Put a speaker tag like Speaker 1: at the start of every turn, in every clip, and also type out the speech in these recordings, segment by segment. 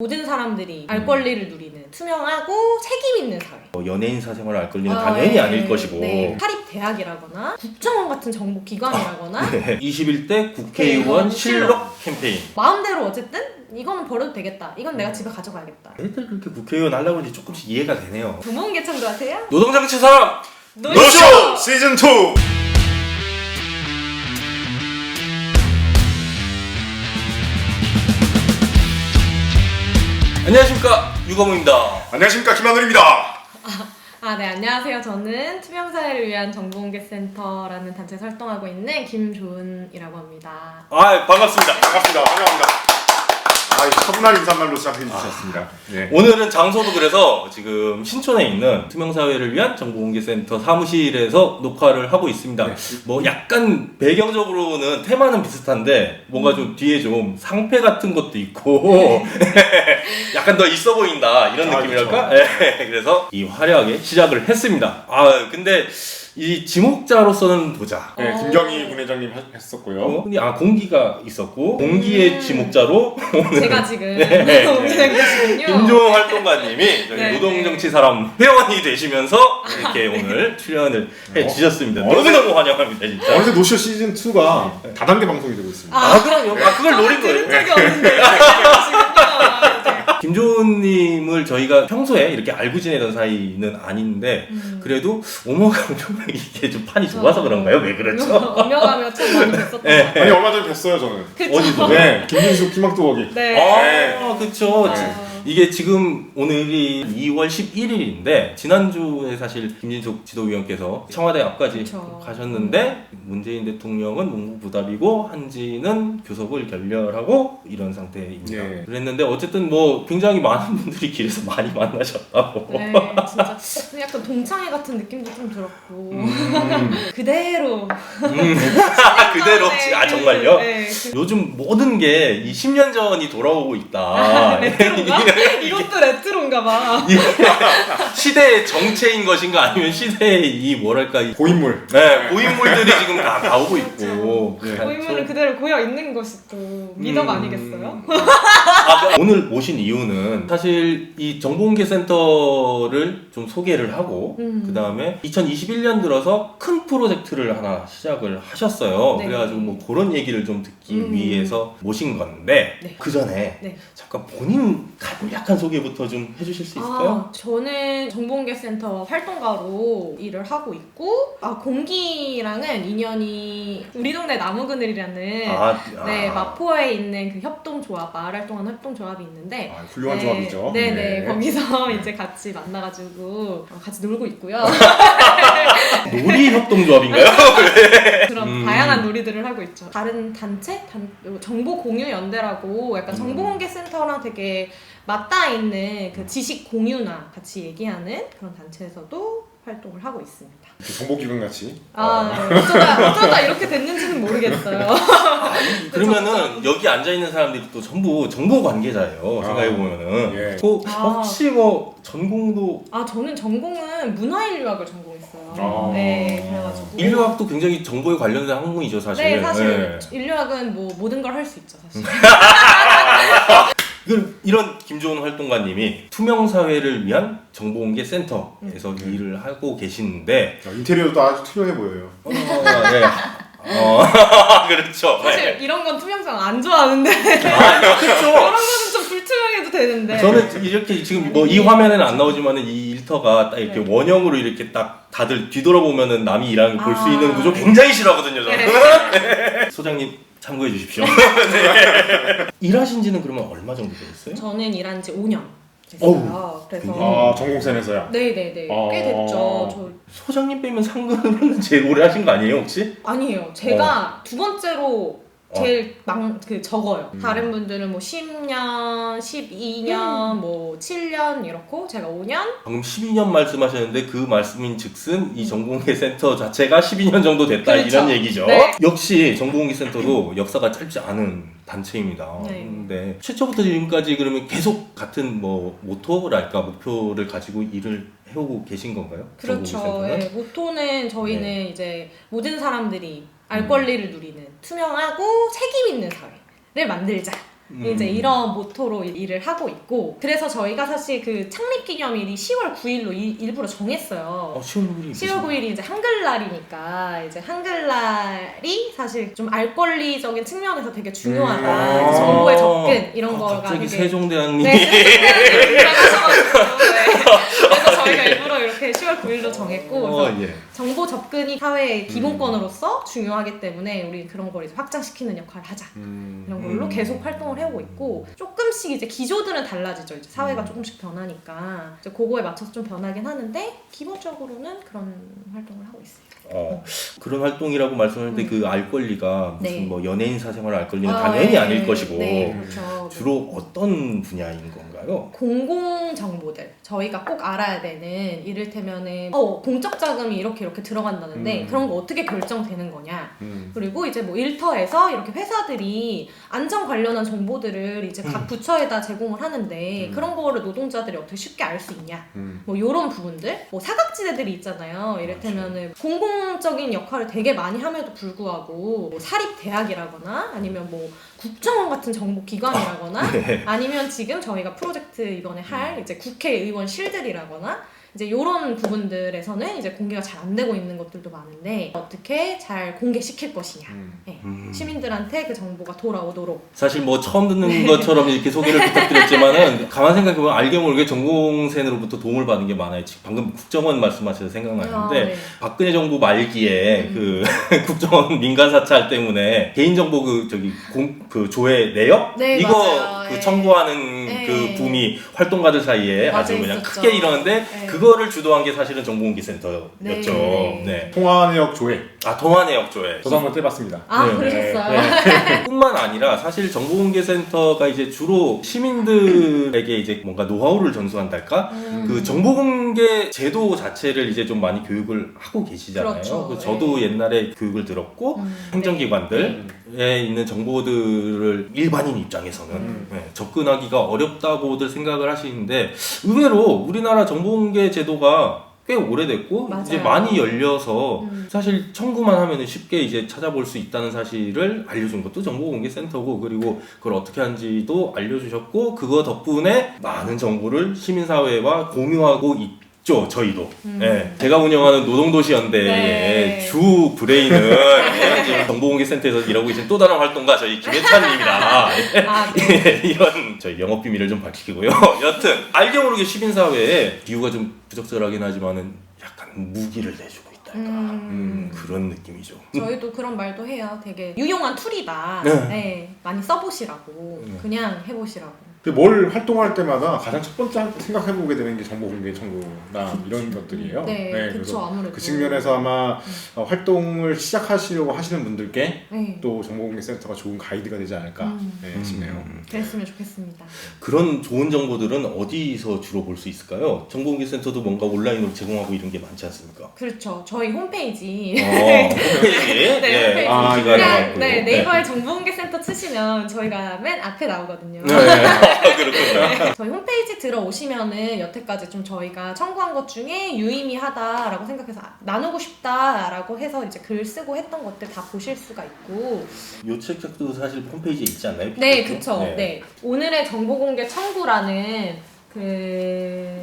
Speaker 1: 모든 사람들이 알 권리를 누리는 투명하고 책임 있는 사회.
Speaker 2: 뭐 연예인 사생활을 알 권리는
Speaker 1: 아,
Speaker 2: 당연히
Speaker 1: 네.
Speaker 2: 아닐 것이고
Speaker 1: 네. 사립 대학이라거나 국정원 같은 정보 기관이라거나
Speaker 2: 네. 21대 국회의원
Speaker 1: 국회의원
Speaker 2: 실력 캠페인
Speaker 1: 마음대로 어쨌든 이거는 버려도 되겠다. 이건 내가 집에 가져가야겠다.
Speaker 2: 애들 그렇게 국회의원 하려고 하는지 조금씩 이해가 되네요
Speaker 1: 부모님 개청도 하세요?
Speaker 2: 노동정치 사람
Speaker 3: 노쇼 시즌 2
Speaker 2: 안녕하십니까 유거무입니다
Speaker 3: 안녕하십니까 김하늘입니다.
Speaker 1: 아, 네, 안녕하세요. 저는 투명사회를 위한 정보공개센터라는 단체에서 활동하고 있는 김조은이라고 합니다.
Speaker 2: 아 반갑습니다
Speaker 3: 반갑습니다. 환영합니다. 아, 첫날 인사말로 시작해 주셨습니다. 예.
Speaker 2: 오늘은 장소도 그래서 지금 신촌에 있는 투명사회를 위한 정보공개센터 사무실에서 녹화를 하고 있습니다.
Speaker 3: 네.
Speaker 2: 뭐 약간 배경적으로는 테마는 비슷한데 뭔가 좀 뒤에 좀 상패 같은 것도 있고 약간 더 있어 보인다 이런
Speaker 3: 아,
Speaker 2: 느낌이랄까? 네, 그래서 이 화려하게 시작을 했습니다. 아 근데 이 지목자로서는 보자.
Speaker 3: 네,
Speaker 1: 어.
Speaker 3: 김경희 부회장님 하- 했었고요.
Speaker 2: 어? 근데 아 공기가 있었고 공기의
Speaker 1: 음.
Speaker 2: 지목자로
Speaker 1: 제가 지금
Speaker 2: 네.
Speaker 1: 운행 계시군요.
Speaker 2: 김종호 활동가님이 저희
Speaker 1: 네,
Speaker 2: 노동정치 사람 회원이 되시면서 이렇게 오늘 출연을 해 주셨습니다.
Speaker 3: 어,
Speaker 2: 너무 너무 환영합니다, 진짜.
Speaker 3: 어느새 노쇼 시즌 2가 다단계 방송이 되고 있습니다.
Speaker 2: 아, 그럼요. 아, 그걸 노린 거예요.
Speaker 1: 적이 없는데.
Speaker 2: 김종호님을 저희가 평소에 이렇게 알고 지내던 사이는 아닌데,
Speaker 1: 음.
Speaker 2: 그래도 오모가면 이게 좀 판이 좋아서 그런가요? 왜 그렇죠?
Speaker 1: 오며가며 참 많이 뵀었던
Speaker 2: 네.
Speaker 1: 것 같아요.
Speaker 3: 아니 얼마 전에 뵀어요 저는.
Speaker 1: 그쵸?
Speaker 2: 어디서?
Speaker 3: 네, 김민수 피망뚜벅이.
Speaker 1: 네.
Speaker 2: 아, 그쵸.
Speaker 3: 네.
Speaker 2: 이게 지금 오늘이 2월 11일인데 지난주에 사실 김진숙 지도위원께서 청와대 앞까지
Speaker 1: 그쵸.
Speaker 2: 가셨는데 문재인 대통령은 문무부답이고 한지는 교섭을 결렬하고 이런 상태입니다.
Speaker 3: 네.
Speaker 2: 그랬는데 어쨌든 뭐 굉장히 많은 분들이 길에서 많이 만나셨다고.
Speaker 1: 네, 진짜 약간 동창회 같은 느낌도 좀 들었고
Speaker 3: 음,
Speaker 1: 그대로
Speaker 2: 그대로
Speaker 1: 네,
Speaker 2: 아 정말요?
Speaker 1: 네, 그-
Speaker 2: 요즘 모든 게 이 10년 전이 돌아오고 있다.
Speaker 1: 레트로인가? 이것도 레트로인가 봐.
Speaker 2: 이 시대의 정체인 것인가 아니면 시대의 이 뭐랄까 이
Speaker 3: 고인물.
Speaker 2: 네, 고인물들이 지금 다 나오고 있고.
Speaker 3: 네.
Speaker 1: 고인물은 그대로 고여 있는 것이 또 미덕
Speaker 2: 음.
Speaker 1: 아니겠어요?
Speaker 2: 아, 그 오늘 모신 이유는 사실 이 정보공개센터를 좀 소개를 하고
Speaker 1: 음.
Speaker 2: 그 다음에 2021년 들어서 큰 프로젝트를 하나 시작을 하셨어요.
Speaker 1: 네.
Speaker 2: 그래가지고 뭐 그런 얘기를 좀 듣기
Speaker 1: 음.
Speaker 2: 위해서 모신 건데
Speaker 1: 네.
Speaker 2: 그 전에
Speaker 1: 네.
Speaker 2: 잠깐 본인 간략한 소개부터 좀 해주실 수 있을까요?
Speaker 1: 아, 저는 정보공개센터 활동가로 일을 하고 있고 아 공기랑은 인연이 우리 동네 나무그늘이라는
Speaker 2: 아,
Speaker 1: 네
Speaker 2: 아.
Speaker 1: 마포에 있는 그 협동조합 마을 활동하는 협동조합이 있는데
Speaker 3: 아, 훌륭한
Speaker 1: 네,
Speaker 3: 조합이죠.
Speaker 1: 네네 거기서 이제 같이 만나가지고 어, 같이 놀고 있고요.
Speaker 2: 놀이 협동조합인가요?
Speaker 1: 그런
Speaker 2: 음.
Speaker 1: 다양한 놀이들을 하고 있죠. 다른 단체, 단, 정보 공유 연대라고 약간
Speaker 2: 음.
Speaker 1: 정보공개센터랑 되게 맞닿아 있는 그 지식 공유나 같이 얘기하는 그런 단체에서도 활동을 하고 있습니다.
Speaker 3: 그 정보기관 같이.
Speaker 1: 아, 어쩌다, 어쩌다 이렇게 됐는지는 모르겠어요.
Speaker 2: 그러면은 여기 앉아 있는 사람들이 또 전부 정보 관계자예요.
Speaker 3: 아.
Speaker 2: 생각해 보면은.
Speaker 3: 예.
Speaker 2: 그
Speaker 1: 아.
Speaker 2: 혹시 뭐 전공도
Speaker 1: 아, 저는 전공은 문화인류학을 전공했어요.
Speaker 3: 아.
Speaker 1: 네, 그래가지고.
Speaker 2: 인류학도 굉장히 정보에 관련된 학문이죠, 사실.
Speaker 1: 네, 사실
Speaker 2: 네.
Speaker 1: 인류학은 뭐 모든 걸 할 수 있죠, 사실.
Speaker 2: 그 이런 김조은 활동가님이 투명 사회를 위한 정보공개 센터에서
Speaker 1: 음.
Speaker 2: 일을 하고 계시는데
Speaker 3: 자, 인테리어도 아주 투명해 보여요.
Speaker 2: 어, 네. 어, 그렇죠.
Speaker 1: 사실 이런 건 투명성 안 좋아하는데
Speaker 2: 아, 그렇죠.
Speaker 1: 이런 거는 좀 불투명해도 되는데.
Speaker 2: 저는 이렇게 지금 뭐 이 화면에는 안 나오지만은 이 일터가 딱 이렇게
Speaker 1: 네.
Speaker 2: 원형으로 이렇게 딱 다들 뒤돌아보면은 남이 일하는 거볼수
Speaker 1: 아.
Speaker 2: 있는 구조 굉장히 싫어하거든요, 저는.
Speaker 1: 네.
Speaker 2: 소장님 참고해 주십시오. 네. 일하신 지는 그러면 얼마 정도 되셨어요?
Speaker 1: 저는 일한 지 5년 됐어요.
Speaker 2: 어우,
Speaker 1: 그래서
Speaker 3: 아, 전공센에서요.
Speaker 1: 네네네
Speaker 3: 어.
Speaker 1: 꽤 됐죠. 저
Speaker 2: 소장님 빼면 상근으로는 제일 오래 하신 거 아니에요, 혹시?
Speaker 1: 아니에요. 제가 두 번째로
Speaker 2: 어.
Speaker 1: 제일 망그 적어요.
Speaker 3: 음.
Speaker 1: 다른 분들은 뭐 10년, 12년, 뭐 7년 이렇고 제가 5년.
Speaker 2: 방금 12년 말씀하셨는데 그 말씀인 즉슨 이 정보공개 센터 자체가 12년 정도 됐다
Speaker 1: 그렇죠.
Speaker 2: 이런 얘기죠.
Speaker 1: 네.
Speaker 2: 역시 정보공개 센터도 역사가 짧지 않은 단체입니다.
Speaker 1: 네.
Speaker 2: 근데 최초부터 지금까지 그러면 계속 같은 뭐 모토랄까 목표를 가지고 일을 해오고 계신 건가요?
Speaker 1: 그렇죠.
Speaker 2: 센터는?
Speaker 1: 예, 모토는 저희는
Speaker 2: 네.
Speaker 1: 이제 모든 사람들이 알
Speaker 2: 음.
Speaker 1: 권리를 누리는 투명하고 책임 있는 사회를 만들자. 이제 이런 모토로 일을 하고 있고 그래서 저희가 사실 그 창립 기념일이 10월 9일로 일부러 정했어요.
Speaker 2: 어, 10월 9일이
Speaker 1: 10월 9일이 이제 한글날이니까 이제 한글날이 사실 좀 알 권리적인 측면에서 되게 중요하다.
Speaker 3: 음.
Speaker 1: 이제 정보의
Speaker 2: 아.
Speaker 1: 접근 이런
Speaker 2: 아,
Speaker 1: 거가
Speaker 2: 갑자기
Speaker 1: 되게
Speaker 2: 세종대왕님이
Speaker 1: 네, 세종대왕님이 하셔가지고 네. 그래서 저희가 일부러 10월 9일로 정했고 그래서
Speaker 2: 어, 예.
Speaker 1: 정보 접근이 사회의 기본권으로서 중요하기 때문에 우리 그런 걸 이제 확장시키는 역할을 하자.
Speaker 3: 음.
Speaker 1: 이런 걸로
Speaker 2: 음.
Speaker 1: 계속 활동을 해오고 있고 조금씩 이제 기조들은 달라지죠. 이제 사회가
Speaker 3: 음.
Speaker 1: 조금씩 변하니까 이제 그거에 맞춰서 좀 변하긴 하는데 기본적으로는 그런 활동을 하고 있어요.
Speaker 2: 어, 그런 활동이라고 말씀하는데
Speaker 1: 음.
Speaker 2: 그알 권리가 무슨
Speaker 1: 네.
Speaker 2: 뭐 연예인 사생활 알 권리는
Speaker 1: 아,
Speaker 2: 당연히
Speaker 1: 네.
Speaker 2: 아닐 것이고
Speaker 1: 네, 그렇죠.
Speaker 2: 주로 어떤 분야인 건가요?
Speaker 1: 공공 정보들 저희가 꼭 알아야 되는 이를테면은 어 공적 자금이 이렇게 이렇게 들어간다는데
Speaker 3: 음.
Speaker 1: 그런 거 어떻게 결정되는 거냐
Speaker 3: 음.
Speaker 1: 그리고 이제 뭐 일터에서 이렇게 회사들이 안전 관련한 정보들을 이제 각 부처에다 제공을 하는데
Speaker 3: 음.
Speaker 1: 그런 거를 노동자들이 어떻게 쉽게 알 수 있냐
Speaker 3: 음.
Speaker 1: 뭐 이런 부분들 뭐 사각지대들이 있잖아요 이를테면은 공공적인 역할을 되게 많이 함에도 불구하고 뭐 사립 대학이라거나 아니면 뭐 국정원 같은 정보 기관이라거나
Speaker 2: 네.
Speaker 1: 아니면 지금 저희가 프로젝트 이번에 할 이제 국회의원 실들이라거나 이제 이런 부분들에서는 이제 공개가 잘 안 되고 있는 것들도 많은데 어떻게 잘 공개시킬 것이냐
Speaker 3: 음.
Speaker 1: 네.
Speaker 2: 음.
Speaker 1: 시민들한테 그 정보가 돌아오도록
Speaker 2: 사실 뭐 처음 듣는
Speaker 1: 네.
Speaker 2: 것처럼 이렇게 소개를 부탁드렸지만은 가만 생각해보면 알게 모르게 전공센으로부터 도움을 받은 게 많아요. 지금 방금 국정원 말씀하셔서 생각나는데
Speaker 1: 아, 네.
Speaker 2: 박근혜 정부 말기에
Speaker 1: 음.
Speaker 2: 그 국정원 민간 사찰 때문에 개인정보 그 저기 공 그 조회 내역
Speaker 1: 네,
Speaker 2: 이거
Speaker 1: 맞아요.
Speaker 2: 그
Speaker 1: 네.
Speaker 2: 청구하는
Speaker 1: 네.
Speaker 2: 그 붐이 활동가들 사이에 아주 그냥
Speaker 1: 있었죠.
Speaker 2: 크게 일어났는데
Speaker 1: 네.
Speaker 2: 그거를 주도한 게 사실은 정보공개센터였죠.
Speaker 1: 네.
Speaker 2: 네.
Speaker 3: 통화내역 조회
Speaker 2: 아 동안내역 조회.
Speaker 3: 저도 한번 해봤습니다.
Speaker 1: 아
Speaker 2: 네,
Speaker 1: 그러셨어요?
Speaker 2: 뿐만 아니라 사실 정보공개센터가 이제 주로 시민들에게 이제 뭔가 노하우를 전수한달까
Speaker 1: 음.
Speaker 2: 그 정보공개 제도 자체를 이제 좀 많이 교육을 하고 계시잖아요.
Speaker 1: 그렇죠.
Speaker 2: 그래서 저도
Speaker 1: 네.
Speaker 2: 옛날에 교육을 들었고
Speaker 1: 음,
Speaker 2: 행정기관들 에 있는 정보들을 일반인 입장에서는
Speaker 3: 음.
Speaker 2: 네, 접근하기가 어렵다고들 생각을 하시는데 의외로 우리나라 정보공개 제도가 꽤 오래됐고
Speaker 1: 맞아요.
Speaker 2: 이제 많이 열려서
Speaker 1: 음.
Speaker 2: 사실 청구만 하면 쉽게 이제 찾아볼 수 있다는 사실을 알려준 것도 정보공개센터고 그리고 그걸 어떻게 하는지도 알려주셨고 그거 덕분에 많은 정보를 시민사회와 공유하고 있 죠 저희도
Speaker 1: 음.
Speaker 2: 예, 제가 운영하는 노동도시연대의
Speaker 1: 네.
Speaker 2: 주 브레인은 예, 지금 정보공개센터에서 일하고 계신 또 다른 활동가 저희 김혜찬님이라 예,
Speaker 1: 아, 네.
Speaker 2: 예, 이런 저희 영업 비밀을 좀 밝히고요. 여튼 알게 모르게 시민 사회에 비유가 좀 부적절하긴 하지만은 약간 무기를 내주고 있달까
Speaker 1: 음.
Speaker 2: 음, 그런 느낌이죠.
Speaker 1: 저희도 그런 말도 해요. 되게 유용한 툴이다.
Speaker 2: 네.
Speaker 1: 네. 많이 써보시라고.
Speaker 2: 네.
Speaker 1: 그냥 해보시라고.
Speaker 3: 근데 뭘 활동할 때마다 가장 첫 번째 생각해 보게 되는 게 정보 공개 청구나 이런 것들이에요.
Speaker 1: 네, 그쵸,
Speaker 3: 그래서
Speaker 1: 아무래도.
Speaker 3: 그 측면에서 아마 어, 활동을 시작하시려고 하시는 분들께
Speaker 1: 네.
Speaker 3: 또 정보 공개 센터가 좋은 가이드가 되지 않을까
Speaker 1: 음.
Speaker 3: 네, 싶네요.
Speaker 2: 음,
Speaker 1: 그랬으면 좋겠습니다.
Speaker 2: 그런 좋은 정보들은 어디서 주로 볼 수 있을까요? 정보 공개 센터도 뭔가 온라인으로 제공하고 이런 게 많지 않습니까?
Speaker 1: 그렇죠. 저희 홈페이지.
Speaker 2: 어, 홈페이지.
Speaker 1: 네, 홈페이지.
Speaker 3: 아, 그냥.
Speaker 1: 네, 네이버에 정보 공개 센터 치시면 저희가 맨 앞에 나오거든요.
Speaker 2: 네. 네. 그렇군요.
Speaker 1: 저희 홈페이지 들어오시면은 여태까지 좀 저희가 청구한 것 중에 유의미하다라고 생각해서 아, 나누고 싶다라고 해서 이제 글 쓰고 했던 것들 다 보실 수가 있고
Speaker 2: 요 책도 사실 홈페이지에 있지 않나요?
Speaker 1: 네,
Speaker 2: 그렇죠?
Speaker 1: 그쵸. 네. 오늘의 정보 공개 청구라는 그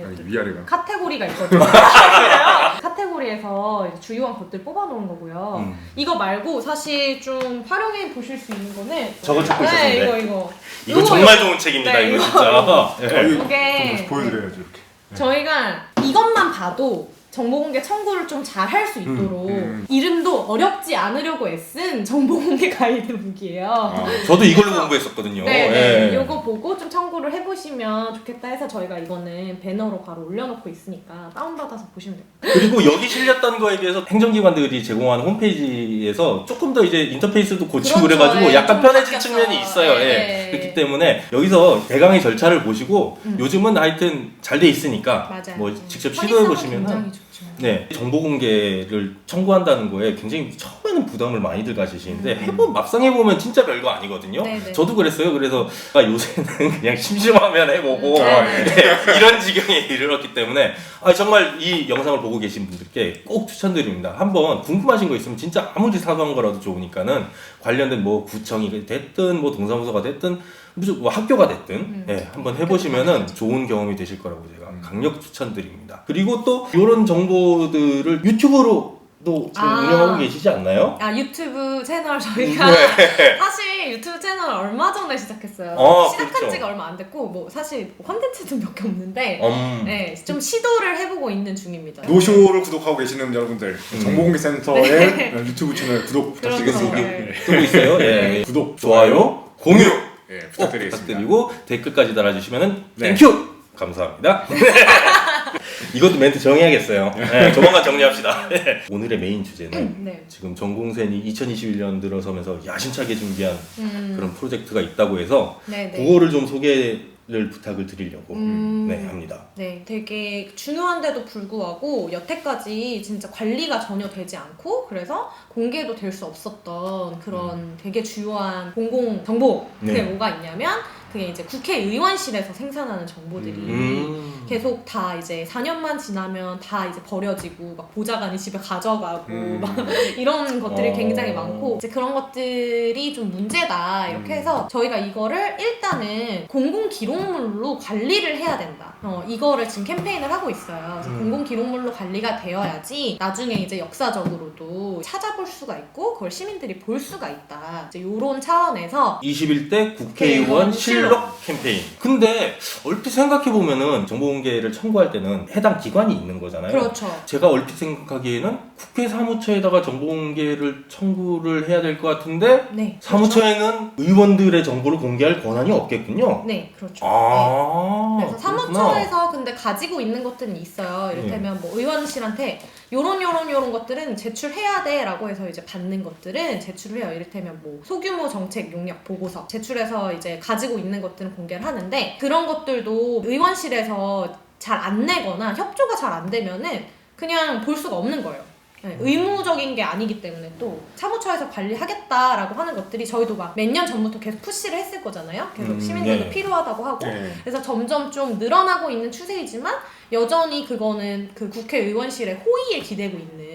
Speaker 3: 아, 이 위아래가
Speaker 1: 카테고리가 있거든요. 카테고리에서 이제 주요한 것들 뽑아놓은 거고요.
Speaker 2: 음.
Speaker 1: 이거 말고 사실 좀 활용해 보실 수 있는 거는
Speaker 2: 저거 찾고
Speaker 1: 네,
Speaker 2: 있었는데.
Speaker 1: 이거 이거.
Speaker 2: 이거
Speaker 1: 요거,
Speaker 2: 정말 좋은 책입니다.
Speaker 1: 네,
Speaker 2: 이거
Speaker 1: 이거,
Speaker 2: 진짜. 네.
Speaker 1: 이게
Speaker 3: 좀 보여드려야죠 이렇게.
Speaker 1: 저희가 이것만 봐도 정보공개 청구를 좀 잘 할 수 있도록
Speaker 3: 음, 음.
Speaker 1: 이름도 어렵지 않으려고 애쓴 정보공개 가이드북이에요.
Speaker 3: 아,
Speaker 2: 저도 이걸로 공부했었거든요.
Speaker 1: 네, 네.
Speaker 2: 예.
Speaker 1: 요거 보고 좀 청구를 해보시면 좋겠다 해서 저희가 이거는 배너로 바로 올려놓고 있으니까 다운받아서 보시면 돼요.
Speaker 2: 그리고 여기 실렸다는 거에 대해서 행정기관들이 제공하는 홈페이지에서 조금 더 이제 인터페이스도 고치고
Speaker 1: 그렇죠.
Speaker 2: 그래가지고
Speaker 1: 예,
Speaker 2: 약간
Speaker 1: 좀
Speaker 2: 편해진
Speaker 1: 바뀌었어요.
Speaker 2: 측면이 있어요. 예.
Speaker 1: 네.
Speaker 2: 그렇기 때문에 여기서 대강의 절차를 보시고
Speaker 1: 음.
Speaker 2: 요즘은 하여튼 잘 돼 있으니까
Speaker 1: 맞아요.
Speaker 2: 뭐
Speaker 1: 음.
Speaker 2: 직접
Speaker 1: 편의성은
Speaker 2: 시도해 보시면
Speaker 1: 굉장히 좋죠.
Speaker 2: 네, 정보 공개를 청구한다는 거에 굉장히 처음에는 부담을 많이들 가지시는데
Speaker 1: 음.
Speaker 2: 해보 막상 해보면 진짜 별거 아니거든요.
Speaker 1: 네네.
Speaker 2: 저도 그랬어요. 그래서 아, 요새는 그냥 심심하면 해보고
Speaker 1: 네.
Speaker 2: 네, 이런 지경에 이르렀기 때문에 아, 정말 이 영상을 보고 계신 분들께 꼭 추천드립니다. 한번 궁금하신 거 있으면 진짜 아무리 사소한 거라도 좋으니까는 관련된 뭐 구청이 됐든 뭐 동사무소가 됐든 무슨 뭐 학교가 됐든
Speaker 1: 음.
Speaker 2: 예, 한번 해보시면은 좋은 경험이 되실 거라고 제가
Speaker 3: 음.
Speaker 2: 강력 추천드립니다. 그리고 또 이런 정보들을 유튜브로 도 지금
Speaker 1: 아.
Speaker 2: 운영하고 계시지 않나요?
Speaker 1: 아 유튜브 채널 저희가
Speaker 2: 네.
Speaker 1: 사실 유튜브 채널 얼마 전에 시작했어요.
Speaker 2: 어,
Speaker 1: 시작한
Speaker 2: 그렇죠.
Speaker 1: 지가 얼마 안 됐고 뭐 사실 콘텐츠는 몇 개 없는데
Speaker 2: 음.
Speaker 1: 네, 좀 시도를 해보고 있는 중입니다.
Speaker 3: 노쇼를 구독하고 계시는 여러분들
Speaker 2: 음.
Speaker 3: 정보공개센터의 유튜브 채널 구독
Speaker 1: 그렇죠.
Speaker 3: 부탁드리겠습니다.
Speaker 1: 네.
Speaker 2: 뜨고 있어요. 예.
Speaker 1: 네.
Speaker 3: 구독,
Speaker 2: 좋아요, 공유
Speaker 3: 예,
Speaker 2: 꼭
Speaker 3: 부탁드리겠습니다.
Speaker 2: 부탁드리고 댓글까지 달아주시면은
Speaker 3: 네.
Speaker 2: 땡큐 감사합니다. 이것도 멘트 정해야겠어요. 네, 조만간 정리합시다. 오늘의 메인 주제는
Speaker 1: 네.
Speaker 2: 지금 전공센이 2021년 들어서면서 야심차게 준비한
Speaker 1: 음,
Speaker 2: 그런 프로젝트가 있다고 해서
Speaker 1: 네, 네.
Speaker 2: 그거를 좀 소개 를 부탁을 드리려고
Speaker 1: 음.
Speaker 2: 네, 합니다.
Speaker 1: 네, 되게 중요한데도 불구하고 여태까지 진짜 관리가 전혀 되지 않고 그래서 공개도 될 수 없었던 그런 되게 주요한 공공 정보 그게
Speaker 2: 네.
Speaker 1: 뭐가 있냐면 그게 이제 국회의원실에서 생산하는 정보들이
Speaker 2: 음.
Speaker 1: 계속 다 이제 4년만 지나면 다 이제 버려지고 막 보좌관이 집에 가져가고
Speaker 3: 음.
Speaker 1: 막 이런 것들이
Speaker 2: 어.
Speaker 1: 굉장히 많고 이제 그런 것들이 좀 문제다 이렇게
Speaker 3: 음.
Speaker 1: 해서 저희가 이거를 일단은 공공 기록물로 관리를 해야 된다. 어, 이거를 지금 캠페인을 하고 있어요.
Speaker 3: 음.
Speaker 1: 공공 기록물로 관리가 되어야지 나중에 이제 역사적으로도 찾아볼 수가 있고 그걸 시민들이 볼 수가 있다. 이제 이런 차원에서
Speaker 2: 21대 국회의원
Speaker 1: 국회의원
Speaker 2: 실력 캠페인. 근데 얼핏 생각해 보면은 정보공개를 청구할 때는 해당 기관이 있는 거잖아요.
Speaker 1: 그렇죠.
Speaker 2: 제가 얼핏 생각하기에는 국회 사무처에다가 정보공개를 청구를 해야 될 것 같은데
Speaker 1: 네.
Speaker 2: 사무처에는 의원들의 정보를 공개할 권한이 없겠군요.
Speaker 1: 네, 그렇죠. 네.
Speaker 2: 아.
Speaker 1: 그래서 사무처에서 근데 가지고 있는 것들은 있어요. 이를테면 뭐 의원실한테 요런 요런 요런 것들은 제출해야 돼라고 해서 이제 받는 것들은 제출을 해요. 이를테면 뭐 소규모 정책 용역 보고서 제출해서 이제 가지고 있는 것들은 공개를 하는데 그런 것들도 의원실에서 잘 안 내거나 협조가 잘 안 되면은 그냥 볼 수가 없는 거예요. 네, 의무적인 게 아니기 때문에 또 사무처에서 관리하겠다라고 하는 것들이 저희도 막 몇 년 전부터 계속 푸시를 했을 거잖아요. 계속
Speaker 2: 음,
Speaker 1: 시민들도
Speaker 2: 네.
Speaker 1: 필요하다고 하고
Speaker 3: 네.
Speaker 1: 그래서 점점 좀 늘어나고 있는 추세이지만 여전히 그거는 그 국회의원실의 호의에 기대고 있는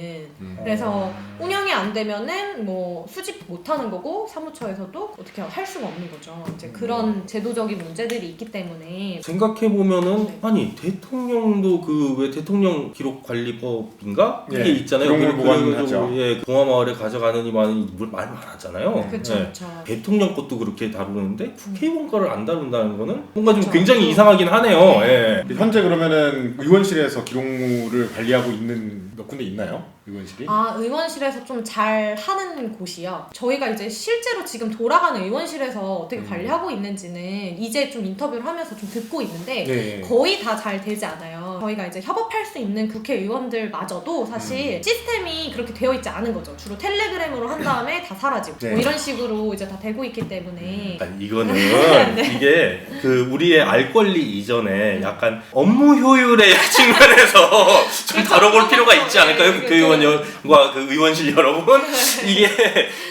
Speaker 3: 음.
Speaker 1: 그래서 운영이 안 되면은 뭐 수집 못 하는 거고 사무처에서도 어떻게 할 수가 없는 거죠. 이제 그런 제도적인 문제들이 있기 때문에
Speaker 2: 생각해 보면은
Speaker 1: 네.
Speaker 2: 아니 대통령도 그 왜 대통령 기록 관리법인가 그게
Speaker 3: 예,
Speaker 2: 있잖아요.
Speaker 3: 그런 걸 보관하죠.
Speaker 2: 그래가지고 예 봉화마을에 가져가느니 많이 말 많았잖아요.
Speaker 1: 그렇죠,
Speaker 2: 예.
Speaker 1: 그렇죠.
Speaker 2: 대통령 것도 그렇게 다루는데 국회의원 거를 안 다룬다는 거는 뭔가 좀
Speaker 1: 그렇죠.
Speaker 2: 굉장히
Speaker 1: 그-
Speaker 2: 이상하긴 하네요. 예.
Speaker 3: 현재 그러면은 의원실에서 기록물을 관리하고 있는 몇 군데 있나요? 의원실이?
Speaker 1: 아 의원실에서 좀 잘 하는 곳이요. 저희가 이제 실제로 지금 돌아가는 의원실에서 어떻게
Speaker 3: 음.
Speaker 1: 관리하고 있는지는 이제 좀 인터뷰를 하면서 좀 듣고 있는데
Speaker 3: 네.
Speaker 1: 거의 다 잘 되지 않아요. 저희가 이제 협업할 수 있는 국회의원들마저도 사실
Speaker 3: 음.
Speaker 1: 시스템이 그렇게 되어 있지 않은 거죠. 주로 텔레그램으로 한 다음에 다 사라지고
Speaker 3: 네.
Speaker 1: 뭐 이런 식으로 이제 다 되고 있기 때문에
Speaker 2: 아니, 이거는
Speaker 1: 네.
Speaker 2: 이게 그 우리의 알 권리 이전에 약간 업무 효율 의 측면에서 좀. 다뤄볼 필요가 있지 않을까요?
Speaker 1: 네,
Speaker 2: 국회의원과 그 의원실 여러분 이게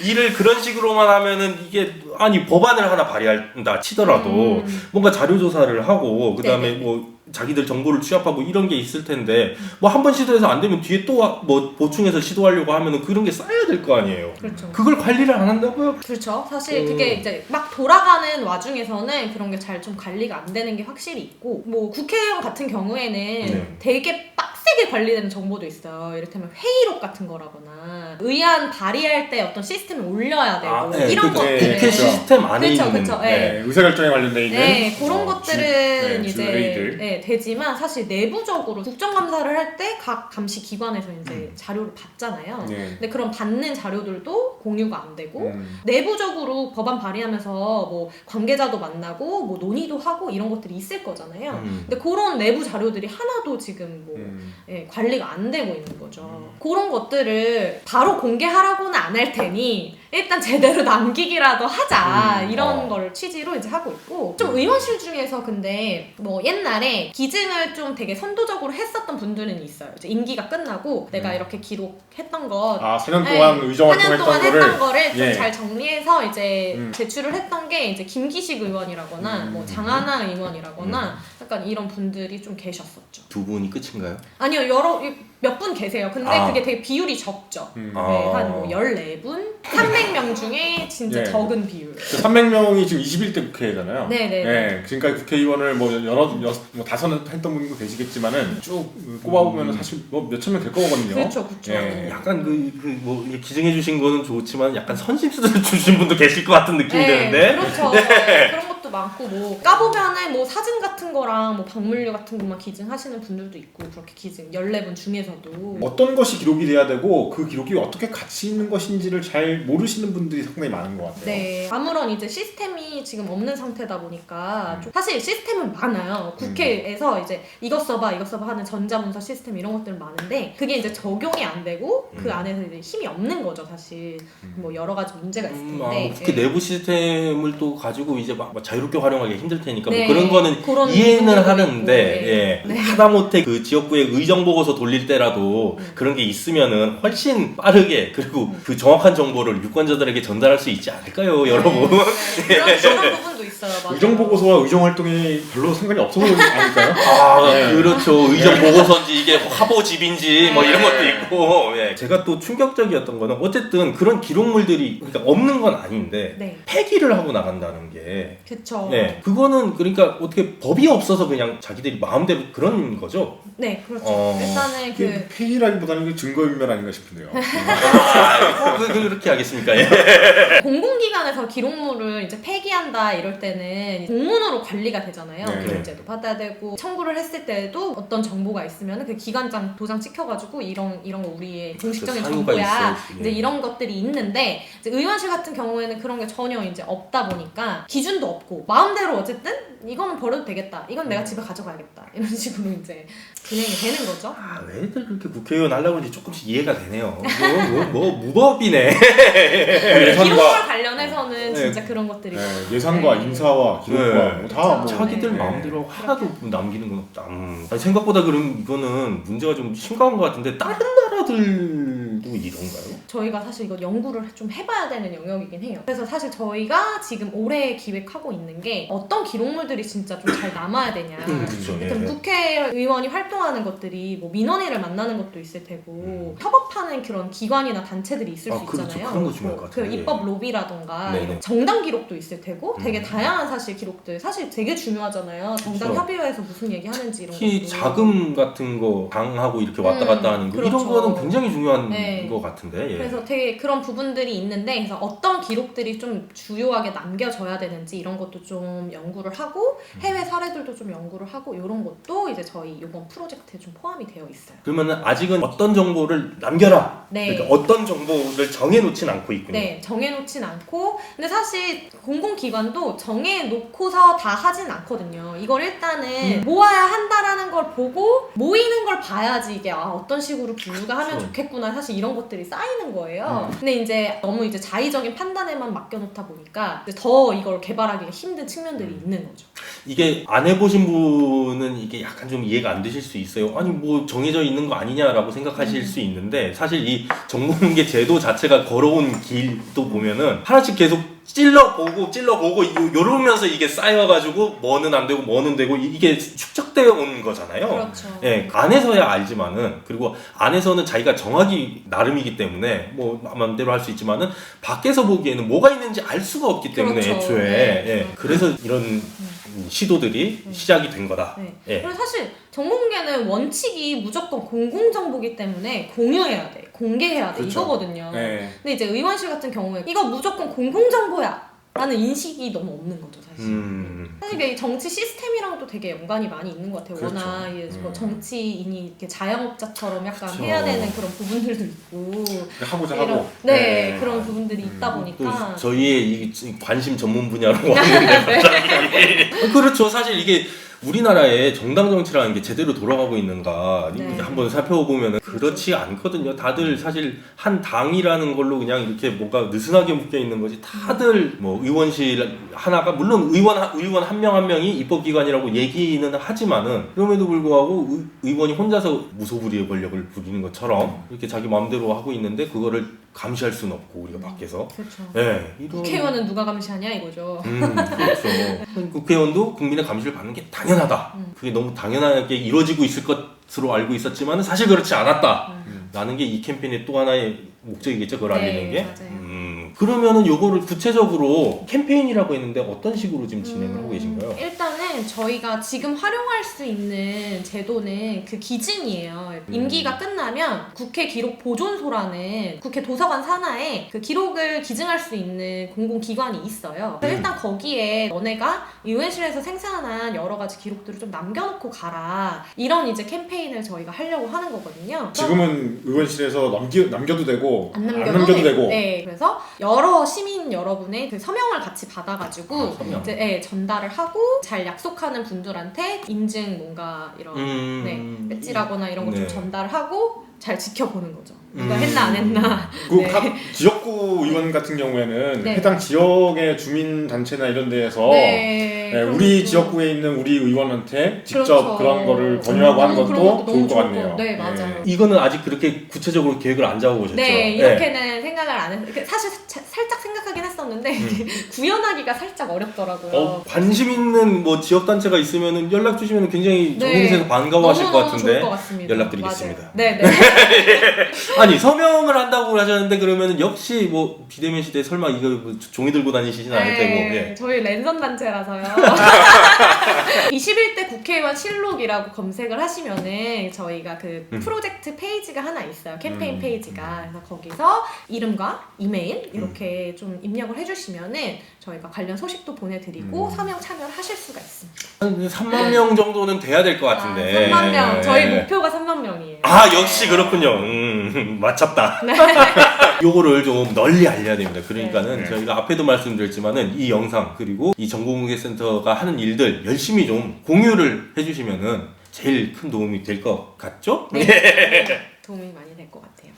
Speaker 2: 일을 그런 식으로만 하면은 이게 아니 법안을 하나 발의한다 치더라도
Speaker 1: 음.
Speaker 2: 뭔가 자료 조사를 하고 그 다음에. 뭐 자기들 정보를 취합하고 이런 게 있을 텐데 뭐 한 번 시도해서 안 되면 뒤에 또 뭐 보충해서 시도하려고 하면은 그런 게 쌓여야 될 거 아니에요.
Speaker 1: 그렇죠.
Speaker 2: 그걸 관리를 안 한다고요?
Speaker 1: 그렇죠. 사실
Speaker 2: 음.
Speaker 1: 그게 이제 막 돌아가는 와중에서는 그런 게 잘 좀 관리가 안 되는 게 확실히 있고 뭐 국회의원 같은 경우에는
Speaker 2: 네.
Speaker 1: 되게 빡 세게 관리되는 정보도 있어요. 이를테면 회의록 같은 거라거나 의안 발의할 때 어떤 시스템을 올려야 되고
Speaker 2: 아, 네.
Speaker 1: 이런
Speaker 2: 그
Speaker 1: 것들은
Speaker 2: 국회
Speaker 3: 그렇죠.
Speaker 2: 시스템 안에
Speaker 1: 그쵸,
Speaker 2: 있는
Speaker 1: 그쵸,
Speaker 2: 네.
Speaker 1: 네.
Speaker 3: 네, 의사결정에 관련돼 있는
Speaker 1: 네, 그런
Speaker 3: 어,
Speaker 1: 것들은
Speaker 3: 주- 네,
Speaker 1: 이제
Speaker 3: 주회의들.
Speaker 1: 네, 되지만 사실 내부적으로 국정감사를 할 때 각 감시 기관에서 이제 자료를 받잖아요.
Speaker 3: 네.
Speaker 1: 근데 그런 받는 자료들도 공유가 안 되고
Speaker 3: 음.
Speaker 1: 내부적으로 법안 발의하면서 뭐 관계자도 만나고 뭐 논의도 하고 이런 것들이 있을 거잖아요.
Speaker 2: 음.
Speaker 1: 근데 그런 내부 자료들이 하나도 지금 뭐
Speaker 3: 음.
Speaker 1: 예, 관리가 안 되고 있는 거죠. 그런 것들을 바로 공개하라고는 안 할 테니 일단 제대로 남기기라도 하자
Speaker 3: 음,
Speaker 1: 이런
Speaker 2: 어.
Speaker 1: 걸 취지로 이제 하고 있고 좀 의원실 중에서 근데 뭐 옛날에 기증을 좀 되게 선도적으로 했었던 분들은 있어요. 이제 임기가 끝나고 내가
Speaker 3: 음.
Speaker 1: 이렇게 기록했던 것
Speaker 3: 아 4년 동안 의정
Speaker 1: 4년 동안
Speaker 3: 활동했던 거를
Speaker 1: 했던 거를 좀
Speaker 3: 예.
Speaker 1: 잘 정리해서 이제
Speaker 3: 음.
Speaker 1: 제출을 했던 게 이제 김기식 의원이라거나
Speaker 3: 음.
Speaker 1: 뭐 장하나 의원이라거나 약간 이런 분들이 좀 계셨었죠.
Speaker 2: 두 분이 끝인가요?
Speaker 1: 아니요 여러 이- 몇 분 계세요. 근데
Speaker 2: 아.
Speaker 1: 그게 되게 비율이 적죠.
Speaker 3: 음.
Speaker 2: 아.
Speaker 1: 네, 한뭐 14분? 300명 중에 진짜
Speaker 3: 예.
Speaker 1: 적은 비율.
Speaker 3: 그 300명이 지금 21대 국회잖아요.
Speaker 1: 네네.
Speaker 3: 예, 지금까지 국회의원을 뭐 여러 여섯 뭐 다섯은 했던 분도 계시겠지만은 쭉 꼽아보면 사실 뭐 몇천 명 될 거거든요.
Speaker 1: 그렇죠, 그렇죠.
Speaker 3: 예.
Speaker 2: 약간 그, 그, 뭐, 기증해 주신 거는 좋지만 약간 선심수를 주신 분도 계실 것 같은 느낌이 드는데.
Speaker 1: 그렇죠. 네, 그런 것도 많고 뭐 까보면은 뭐 사진 같은 거랑 뭐 박물류 같은 것만 기증하시는 분들도 있고 그렇게 기증 14분 중에서도
Speaker 3: 어떤 것이 기록이 돼야 되고 그 기록이 어떻게 가치 있는 것인지를 잘 모르시는 분들이 상당히 많은 것 같아요.
Speaker 1: 네. 아무런 이제 시스템이 지금 없는 상태다 보니까
Speaker 3: 음.
Speaker 1: 좀 사실 시스템은 많아요. 국회에서 이제 이것 써봐, 이것 써봐 하는 전자문서 시스템 이런 것들은 많은데 그게 이제 적용이 안 되고 그
Speaker 2: 음.
Speaker 1: 안에서 이제 힘이 없는 거죠, 사실. 뭐 여러 가지 문제가 있을
Speaker 2: 음,
Speaker 1: 텐데.
Speaker 2: 아, 뭐 국회
Speaker 1: 예.
Speaker 2: 내부 시스템을 또 가지고 이제 막, 막 자유롭게 활용하기 힘들 테니까
Speaker 1: 네,
Speaker 2: 뭐 그런 거는
Speaker 1: 그런
Speaker 2: 이해는
Speaker 1: 부분도
Speaker 2: 하는데
Speaker 1: 있고, 네.
Speaker 2: 예. 하다못해 그 지역구의 의정 보고서 돌릴 때라도
Speaker 1: 음.
Speaker 2: 그런 게 있으면은 훨씬 빠르게 그리고 그 정확한 정보를 유권자들에게 전달할 수 있지 않을까요, 여러분?
Speaker 1: 네, 그런, 그 런 부분도 있어요. 맞아요.
Speaker 3: 의정 보고서와 의정 활동이 별로 상관이 없어 보이지 않을까요?
Speaker 2: 아,
Speaker 3: 네.
Speaker 2: 그렇죠. 의정 보고서인지 이게 화보집인지 뭐 이런
Speaker 1: 네.
Speaker 2: 것도 있고. 예. 제가 또 충격적이었던 거는 어쨌든 그런 기록물들이 그러니까 없는 건 아닌데
Speaker 1: 네,
Speaker 2: 폐기를 하고 나간다는 게
Speaker 1: 그쵸.
Speaker 2: 네, 그거는 그러니까 어떻게 법이 없어서 그냥 자기들이 마음대로 그런 거죠.
Speaker 1: 네, 그렇죠.
Speaker 2: 어.
Speaker 1: 일단은
Speaker 3: 그그 폐기라기보다는 그 증거인멸 아닌가 싶은데요.
Speaker 2: 아, 그, 그, 그렇게 하겠습니까? 예.
Speaker 1: 공공기관에서 기록물을 이제 폐기한다 이럴 때는 공문으로 관리가 되잖아요.
Speaker 3: 네.
Speaker 1: 기록제도 받아야 되고 청구를 했을 때도 어떤 정보가 있으면 그 기관장 도장 찍혀가지고 이런 이런 거 우리의 공식적인
Speaker 2: 그 사유가
Speaker 1: 정보야.
Speaker 2: 있어요.
Speaker 1: 이제
Speaker 2: 예.
Speaker 1: 이런 것들이 있는데 이제 의원실 같은 경우에는 그런 게 전혀 이제 없다 보니까 기준도 없고 마음대로 어쨌든 이거는 버려도 되겠다. 이건
Speaker 2: 음.
Speaker 1: 내가 집에 가져가야겠다. 이런 식으로 이제 진행이 되는 거죠.
Speaker 2: 아, 왜들 그렇게 국회의원 하려고 하는지 조금씩 이해가 되네요. 뭐, 뭐, 뭐 무법이네.
Speaker 3: 예산과
Speaker 1: 관련해서는
Speaker 2: 네.
Speaker 1: 진짜 그런 것들이
Speaker 3: 네, 예산과
Speaker 1: 네.
Speaker 3: 인사와 기록과
Speaker 2: 네.
Speaker 3: 뭐다 뭐.
Speaker 2: 자기들
Speaker 3: 네.
Speaker 2: 마음대로 하나도 남기는 건 없다. 음. 아니, 생각보다 그럼 이거는 문제가 좀 심각한 것 같은데 다른 나라들도 이런가요?
Speaker 1: 저희가 사실 이거 연구를 좀 해봐야 되는 영역이긴 해요. 그래서 사실 저희가 지금 올해 기획하고 있는 게 어떤 기록물들이 진짜 좀 잘 남아야 되냐.
Speaker 2: 음, 그렇죠. 예.
Speaker 1: 일단 국회의원이 활동하는 것들이 뭐 민원인을 만나는 것도 있을 테고 협업하는 그런 기관이나 단체들이 있을
Speaker 2: 음. 아,
Speaker 1: 수
Speaker 2: 그렇죠.
Speaker 1: 있잖아요.
Speaker 2: 그런 거 중요할 뭐것 같아요.
Speaker 1: 그
Speaker 2: 예.
Speaker 1: 입법 로비라던가
Speaker 2: 네네.
Speaker 1: 이런 정당 기록도 있을 테고 되게
Speaker 2: 음.
Speaker 1: 다양한 사실 기록들 사실 되게 중요하잖아요. 정당
Speaker 2: 그렇죠.
Speaker 1: 협의회에서 무슨 얘기 하는지 이런
Speaker 2: 특히
Speaker 1: 것도.
Speaker 2: 자금 같은 거 당하고 이렇게 왔다
Speaker 1: 음,
Speaker 2: 갔다 하는 거
Speaker 1: 그렇죠.
Speaker 2: 이런 거는 굉장히 중요한
Speaker 1: 네.
Speaker 2: 것 같은데. 예.
Speaker 1: 그래서 되게 그런 부분들이 있는데 그래서 어떤 기록들이 좀 주요하게 남겨져야 되는지 이런 것도 좀 연구를 하고
Speaker 2: 음.
Speaker 1: 해외 사례들도 좀 연구를 하고 이런 것도 이제 저희 이번 프로젝트에 좀 포함이 되어 있어요.
Speaker 2: 그러면은 아직은 어떤 정보를 남겨라.
Speaker 1: 네.
Speaker 2: 그러니까 어떤 정보를 정해놓진 않고 있군요.
Speaker 1: 네, 정해놓진 않고 근데 사실 공공기관도 정해놓고서 다 하진 않거든요. 이걸 일단은 모아야 한다라는 걸 보고 모이는 걸 봐야지 이게 아 어떤 식으로 분류가 하면
Speaker 2: 그렇죠.
Speaker 1: 좋겠구나 사실 이런 것들이 쌓이는 거예요. 근데 이제 너무 이제 자의적인 판단에만 맡겨놓다 보니까 더 이걸 개발하기가 힘든 측면들이 있는 거죠.
Speaker 2: 이게 안 해보신 분은 이게 약간 좀 이해가 안 되실 수 있어요. 아니 뭐 정해져 있는 거 아니냐라고 생각하실
Speaker 1: 음.
Speaker 2: 수 있는데 사실 이 정보공개 제도 자체가 걸어온 길도 보면은 하나씩 계속 찔러보고 찔러보고 요- 요러면서 이게 쌓여가지고 뭐는 안 되고 뭐는 되고 이- 이게 축적되어 온 거잖아요.
Speaker 1: 그렇죠.
Speaker 2: 예, 안에서야 알지만은 그리고 안에서는 자기가 정하기 나름이기 때문에 뭐 마음대로 할 수 있지만은 밖에서 보기에는 뭐가 있는지 알 수가 없기 때문에
Speaker 1: 그렇죠.
Speaker 2: 애초에
Speaker 1: 네.
Speaker 2: 예, 그래서 이런 시도들이 시작이 된 거다.
Speaker 1: 네.
Speaker 2: 예.
Speaker 1: 그리고 사실 정보공개는 원칙이 무조건 공공정보기 때문에 공유해야 돼, 공개해야 돼
Speaker 3: 그렇죠.
Speaker 1: 이거거든요.
Speaker 3: 네.
Speaker 1: 근데 이제 의원실 같은 경우에 이거 무조건 공공정보야 라는 인식이 너무 없는 거죠 사실.
Speaker 2: 음.
Speaker 1: 사실 이게 정치 시스템이랑도 되게 연관이 많이 있는 것 같아요.
Speaker 3: 그렇죠.
Speaker 1: 워낙 이게 뭐
Speaker 3: 음.
Speaker 1: 정치인이 이렇게 자영업자처럼 약간
Speaker 2: 그쵸.
Speaker 1: 해야 되는 그런 부분들도 있고
Speaker 3: 하고자
Speaker 1: 이런-
Speaker 3: 하고.
Speaker 1: 네, 그런 부분들이 있다
Speaker 2: 또
Speaker 1: 보니까
Speaker 2: 저희의 이 관심 전문 분야로 왔는데 갑자기 그렇죠. 사실 이게 우리나라의 정당 정치라는 게 제대로 돌아가고 있는가
Speaker 1: 네.
Speaker 2: 한번 살펴보면 그렇지 않거든요. 다들 사실 한 당이라는 걸로 그냥 이렇게 뭔가 느슨하게 묶여 있는 거지. 다들 뭐 의원실 하나가 물론 의원 한- 의원 한 명 한 명이 입법기관이라고 얘기는 하지만은 그럼에도 불구하고 의, 의원이 혼자서 무소불위의 권력을 부리는 것처럼 이렇게 자기 마음대로 하고 있는데 그거를 감시할 수는 없고 우리가 밖에서.
Speaker 1: 그렇죠.
Speaker 2: 예, 이런
Speaker 1: 국회의원은 누가 감시하냐 이거죠.
Speaker 2: 음, 그렇죠. 국회의원도 국민의 감시를 받는 게 당연하다.
Speaker 1: 음.
Speaker 2: 그게 너무 당연하게 이루어지고 있을 것으로 알고 있었지만 사실 그렇지 않았다.
Speaker 1: 음.
Speaker 2: 라는 게 이 캠페인의 또 하나의 목적이겠죠. 그걸
Speaker 1: 네,
Speaker 2: 알리는 게.
Speaker 1: 맞아요.
Speaker 2: 음, 그러면은 요거를 구체적으로 캠페인이라고 했는데 어떤 식으로 지금 진행을 하고
Speaker 1: 음,
Speaker 2: 계신가요?
Speaker 1: 일단은 저희가 지금 활용할 수 있는 제도는 그 기증이에요. 임기가 끝나면 국회 기록 보존소라는 국회 도서관 산하에 그 기록을 기증할 수 있는 공공기관이 있어요. 그래서
Speaker 2: 음.
Speaker 1: 일단 거기에 너네가 의원실에서 생산한 여러 가지 기록들을 좀 남겨놓고 가라. 이런 이제 캠페인을 저희가 하려고 하는 거거든요.
Speaker 3: 지금은 의원실에서 넘기, 남겨도 되고 안안
Speaker 1: 남겨도.
Speaker 3: 되고
Speaker 1: 네, 그래서 여러 시민 여러분의 그 서명을 같이 받아가지고
Speaker 2: 아, 서명.
Speaker 1: 이제 예, 전달을 하고 잘 약속하는 분들한테 인증 뭔가 이런
Speaker 2: 음,
Speaker 1: 네, 배지라거나 이런 거 좀
Speaker 2: 네.
Speaker 1: 전달하고 잘 지켜보는 거죠. 누가
Speaker 2: 음.
Speaker 1: 했나 안 했나.
Speaker 3: 그
Speaker 1: 네.
Speaker 3: 각 지역구 의원 같은 경우에는
Speaker 1: 네.
Speaker 3: 해당 지역의 주민 단체나 이런 데에서
Speaker 1: 네,
Speaker 3: 네, 우리
Speaker 1: 것도-
Speaker 3: 지역구에 있는 우리 의원한테 직접
Speaker 1: 그렇죠.
Speaker 3: 그런 거를 권유하고 하는
Speaker 1: 음,
Speaker 3: 것도 좋을 것 같네요.
Speaker 1: 것- 네, 맞아요.
Speaker 2: 이거는 아직 그렇게 구체적으로 계획을 안 잡아보셨죠?
Speaker 1: 네, 이렇게는 생각을 안 했. 그 사실 차- 살짝 생각하긴 했었는데 구현하기가 살짝 어렵더라고요.
Speaker 2: 음. 어, 관심 있는 뭐 지역 단체가 있으면은 연락 주시면 굉장히
Speaker 1: 네.
Speaker 2: 전국에서 반가워하실 것 같은데
Speaker 1: 좋을 것 같습니다.
Speaker 2: 연락드리겠습니다.
Speaker 1: 네, 네.
Speaker 2: 아니 서명을 한다고 하셨는데 그러면은 역시 뭐 비대면 시대 에 설마 이거 뭐 종이 들고 다니시진 않을 테고
Speaker 1: 네,
Speaker 2: 예.
Speaker 1: 저희 랜선 단체라서요. 21대 국회의원 실록이라고 검색을 하시면은 저희가 그
Speaker 2: 음.
Speaker 1: 프로젝트 페이지가 하나 있어요. 캠페인
Speaker 2: 음.
Speaker 1: 페이지가. 그래서 거기서 이름과 이메일
Speaker 2: 음.
Speaker 1: 이렇게 좀 입력을 해주시면은 저희가 관련 소식도 보내드리고
Speaker 2: 음.
Speaker 1: 서명 참여를 하실 수가 있습니다.
Speaker 2: 한 3만 명 정도는 돼야 될 것 같은데
Speaker 1: 아, 3만 명.
Speaker 2: 예.
Speaker 1: 저희 목표가 3만 명이에요.
Speaker 2: 아 역시 그 렇군요 음, 맞췄다
Speaker 1: 네.
Speaker 2: 요거를 좀 널리 알려야 됩니다 그러니까는
Speaker 3: 네.
Speaker 2: 저희가 앞에도 말씀드렸지만은 이 영상 그리고 이 정보공개센터가 하는 일들 열심히 좀 공유를 해주시면은 제일 큰 도움이 될 것 같죠?
Speaker 1: 네. 도움이 많이 될 것 같아요.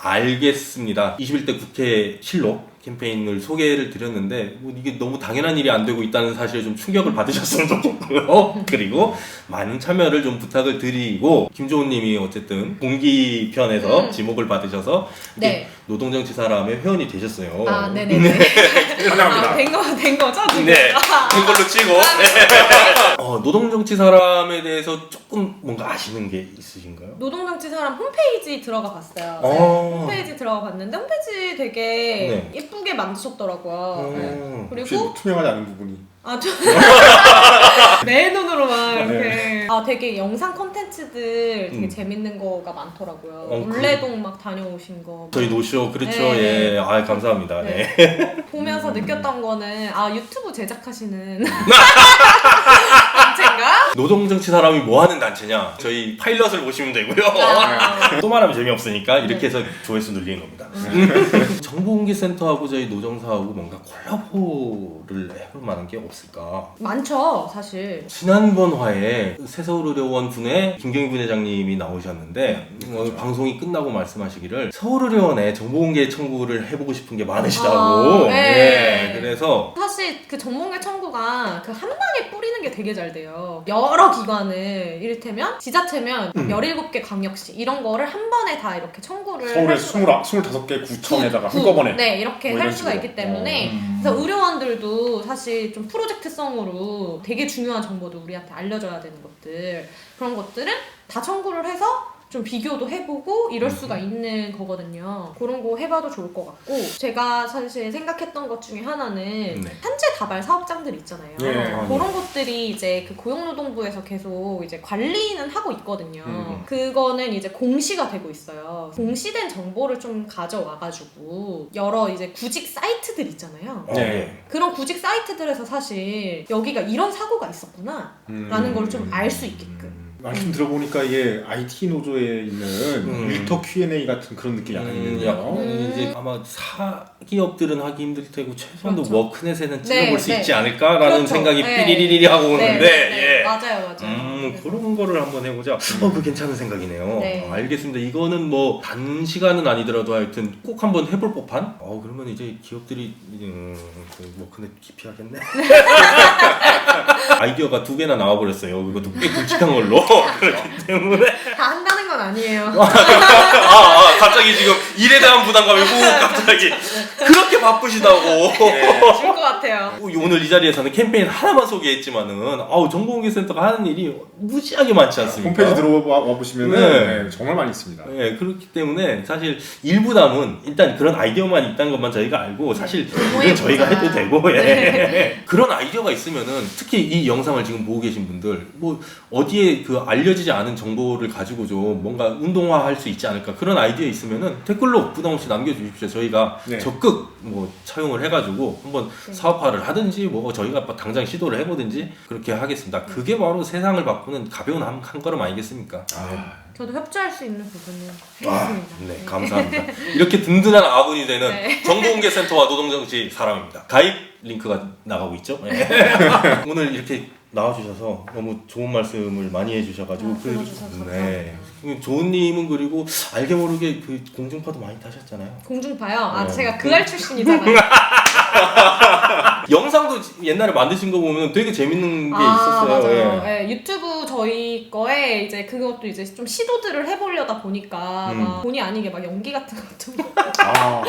Speaker 2: 알겠습니다. 21대 국회 실록 캠페인을 소개를 드렸는데 뭐 이게 너무 당연한 일이 안 되고 있다는 사실에 좀 충격을 받으셨으면 좋겠고요. 그리고 많은 참여를 좀 부탁을 드리고 김조은님이 어쨌든 공기 편에서
Speaker 1: 음.
Speaker 2: 지목을 받으셔서
Speaker 1: 네.
Speaker 2: 노동정치 사람의 회원이 되셨어요.
Speaker 1: 아, 네네네.
Speaker 3: 환영합니다.
Speaker 1: 아, 된, 거, 된 거죠? 지금?
Speaker 2: 네,
Speaker 1: 아,
Speaker 2: 된 걸로 치고. 네. 어, 노동정치 사람에 대해서 조금 뭔가 아시는 게 있으신가요?
Speaker 1: 노동정치 사람 홈페이지 들어가 봤어요. 네,
Speaker 2: 어.
Speaker 1: 홈페이지 들어가 봤는데 홈페이지 되게 예쁘 게 만드셨더라고요. 네.
Speaker 2: 어.
Speaker 3: 혹시
Speaker 1: 그리고
Speaker 3: 투명하지 않은 부분이
Speaker 1: 아, 저... 내 눈으로만
Speaker 2: 네.
Speaker 1: 이렇게 아 되게 영상 컨텐츠들 되게
Speaker 2: 음.
Speaker 1: 재밌는 거가 많더라고요.
Speaker 2: 어, 그-
Speaker 1: 울레동 막 다녀오신 거
Speaker 2: 저희 노쇼 그렇죠.
Speaker 1: 네.
Speaker 2: 예. 아, 감사합니다. 네.
Speaker 1: 네. 보면서 느꼈던 거는 아 유튜브 제작하시는 단체인가?
Speaker 2: 노동정치 사람이 뭐 하는 단체냐? 저희 파일럿을 보시면 되고요.
Speaker 1: 아,
Speaker 2: 또 말하면 재미없으니까 이렇게
Speaker 1: 네.
Speaker 2: 해서 조회수 늘리는 겁니다.
Speaker 1: 음.
Speaker 2: 정보공개센터하고 저희 노정사하고 뭔가 콜라보를 해볼 만한 게 없을까?
Speaker 1: 많죠 사실.
Speaker 2: 지난번 화에 새서울의료원 분의 김경희 부회장님이 나오셨는데
Speaker 1: 네,
Speaker 2: 어, 방송이 끝나고 말씀하시기를 서울의료원에 정보공개 청구를 해보고 싶은 게 많으시다고.
Speaker 1: 아, 네.
Speaker 2: 예, 그래서
Speaker 1: 사실 그 전문가 청구가 그 한 방에 뿌리는 게 되게 잘 돼요. 여러 기관을 이를테면 지자체면
Speaker 2: 음.
Speaker 1: 17개 광역시 이런 거를 한 번에 다 이렇게 청구를
Speaker 3: 서울에
Speaker 1: 할 수가
Speaker 3: 20, 25개 구청에다가
Speaker 1: 구,
Speaker 3: 한꺼번에
Speaker 1: 네 이렇게
Speaker 3: 뭐
Speaker 1: 할 수가
Speaker 3: 식으로.
Speaker 1: 있기 때문에
Speaker 3: 어.
Speaker 1: 그래서 의료원들도 사실 좀 프로젝트성으로 되게 중요한 정보도 우리한테 알려줘야 되는 것들 그런 것들은 다 청구를 해서 좀 비교도 해보고 이럴 수가 있는 거거든요. 그런 거 해봐도 좋을 것 같고 제가 사실 생각했던 것 중에 하나는
Speaker 2: 네.
Speaker 1: 산재 다발 사업장들 있잖아요.
Speaker 3: 네.
Speaker 2: 아,
Speaker 1: 그런 것들이 이제 그 고용노동부에서 계속 이제 관리는 하고 있거든요.
Speaker 2: 음.
Speaker 1: 그거는 이제 공시가 되고 있어요. 공시된 정보를 좀 가져와가지고 여러 이제 구직 사이트들 있잖아요.
Speaker 2: 예.
Speaker 1: 그런 구직 사이트들에서 사실 여기가 이런 사고가 있었구나
Speaker 3: 음.
Speaker 1: 라는 걸좀 알 수 있게끔.
Speaker 3: 말씀 들어보니까 이게 IT 노조에 있는
Speaker 2: 음.
Speaker 3: 일터 Q&A 같은 그런 느낌이 약간
Speaker 2: 음,
Speaker 3: 있는데요.
Speaker 2: 약간
Speaker 1: 음.
Speaker 2: 이제 아마 사 기업들은 하기 힘들 테고 최소한도
Speaker 1: 그렇죠.
Speaker 2: 워크넷에는
Speaker 1: 네,
Speaker 2: 찍어볼 수
Speaker 1: 네.
Speaker 2: 있지 않을까라는
Speaker 1: 그렇죠.
Speaker 2: 생각이
Speaker 1: 네.
Speaker 2: 삐리리리 하고 오는데
Speaker 1: 네, 네, 네.
Speaker 2: 예.
Speaker 1: 맞아요, 맞아요.
Speaker 2: 음, 그런 거를 한번 해보자. 어, 그 괜찮은 생각이네요.
Speaker 1: 네.
Speaker 2: 어, 알겠습니다. 이거는 뭐 단시간은 아니더라도 하여튼 꼭 한번 해볼 법한. 어, 그러면 이제 기업들이 음, 그 워크넷 기피하겠네. 아이디어가 두 개나 나와버렸어요. 이것도 꽤 굵직한 걸로. 그렇기 때문에
Speaker 1: 다 한다는 건 아니에요.
Speaker 2: 아, 아, 갑자기 지금 일에 대한 부담감이 훅 갑자기 그렇게 바쁘시다고.
Speaker 1: 줄것 같아요.
Speaker 2: 오늘 이 자리에서는 캠페인 하나만 소개했지만은 아우 정보공개센터가 하는 일이 무지하게 많지 않습니까?
Speaker 3: 홈페이지 들어와 보시면은
Speaker 2: 네.
Speaker 3: 네, 정말 많이 있습니다.
Speaker 2: 네, 그렇기 때문에 사실 일부담은 일단 그런 아이디어만 있다는 것만 저희가 알고 사실 이건 저희가 해도 되고 예. 그런 아이디어가 있으면은 특히 이 영상을 지금 보고 계신 분들 뭐 어디에 그 알려지지 않은 정보를 가지고 좀 뭔가 운동화할 수 있지 않을까 그런 아이디어 있으면은 댓글로 부담 없이 남겨주십시오 저희가
Speaker 3: 네.
Speaker 2: 적극 뭐 차용을 해가지고 한번
Speaker 1: 네.
Speaker 2: 사업화를 하든지 뭐 저희가 당장 시도를 해보든지 그렇게 하겠습니다 그게 바로 세상을 바꾸는 가벼운 한, 한 걸음 아니겠습니까?
Speaker 3: 아,
Speaker 1: 저도 협조할 수 있는 부분은
Speaker 2: 아,
Speaker 1: 하겠습니다.
Speaker 2: 네, 감사합니다. 이렇게 든든한 아군이 되는
Speaker 1: 네.
Speaker 2: 정보공개센터와 노동정치 사람입니다. 가입 링크가 나가고 있죠. 네. 오늘 이렇게 나와주셔서 너무 좋은 말씀을 많이 해주셔가지고
Speaker 1: 아, 불러주셔서
Speaker 2: 네. 조은님은 그리고 알게 모르게 그 공중파도 많이 타셨잖아요.
Speaker 1: 공중파요. 아
Speaker 2: 네.
Speaker 1: 제가 그알 출신이잖아요.
Speaker 2: 영상도 옛날에 만드신 거 보면 되게 재밌는 게
Speaker 1: 아
Speaker 2: 있었어요.
Speaker 1: 맞아요.
Speaker 2: 예.
Speaker 1: 예, 유튜브 저희 거에 이제 그것도 이제 좀 시도들을 해보려다 보니까
Speaker 2: 음.
Speaker 1: 막 본의 아니게 막 연기 같은 것도
Speaker 3: 아,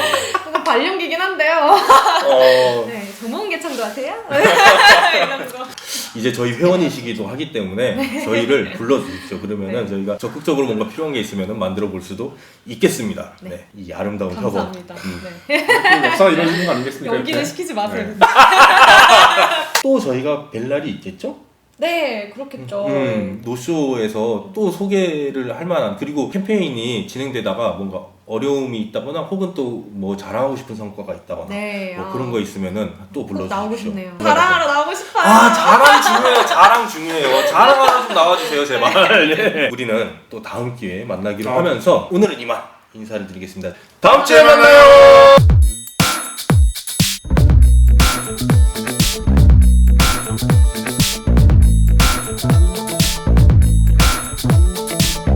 Speaker 1: 약간 발연기긴 한데요.
Speaker 2: 어,
Speaker 1: 네, 조몽 개천도 하세요? 이런 거.
Speaker 2: 이제 저희 회원이시기도 하기 때문에 저희를 불러주십시오. 그러면은
Speaker 1: 네.
Speaker 2: 저희가 적극적으로 뭔가 필요한 게 있으면 만들어 볼 수도 있겠습니다. 네.
Speaker 1: 네.
Speaker 2: 이 아름다운 협업.
Speaker 1: 감사합니다.
Speaker 2: 음.
Speaker 1: 네.
Speaker 3: 또 역사 이루어지는 거 아니겠습니까?
Speaker 1: 연기는
Speaker 3: 이렇게?
Speaker 1: 시키지 마세요.
Speaker 3: 네.
Speaker 2: 또 저희가 뵐 날이 있겠죠?
Speaker 1: 네, 그렇겠죠.
Speaker 2: 음, 노쇼에서 또 소개를 할 만한 그리고 캠페인이 진행되다가 뭔가 어려움이 있다거나 혹은 또 뭐 자랑하고 싶은 성과가 있다거나
Speaker 1: 네,
Speaker 2: 뭐
Speaker 1: 아.
Speaker 2: 그런 거 있으면은
Speaker 1: 또꼭
Speaker 2: 불러주십시오.
Speaker 1: 나오고 싶네요.
Speaker 2: 네.
Speaker 1: 자랑하러 나오고 싶어요.
Speaker 2: 아 자랑 중요해요. 자랑 중요해요. 자랑하러 좀 나와주세요 제발. 예. 우리는 또 다음 기회에 만나기로
Speaker 3: 아.
Speaker 2: 하면서 오늘은 이만 인사를 드리겠습니다. 다음 주에 만나요.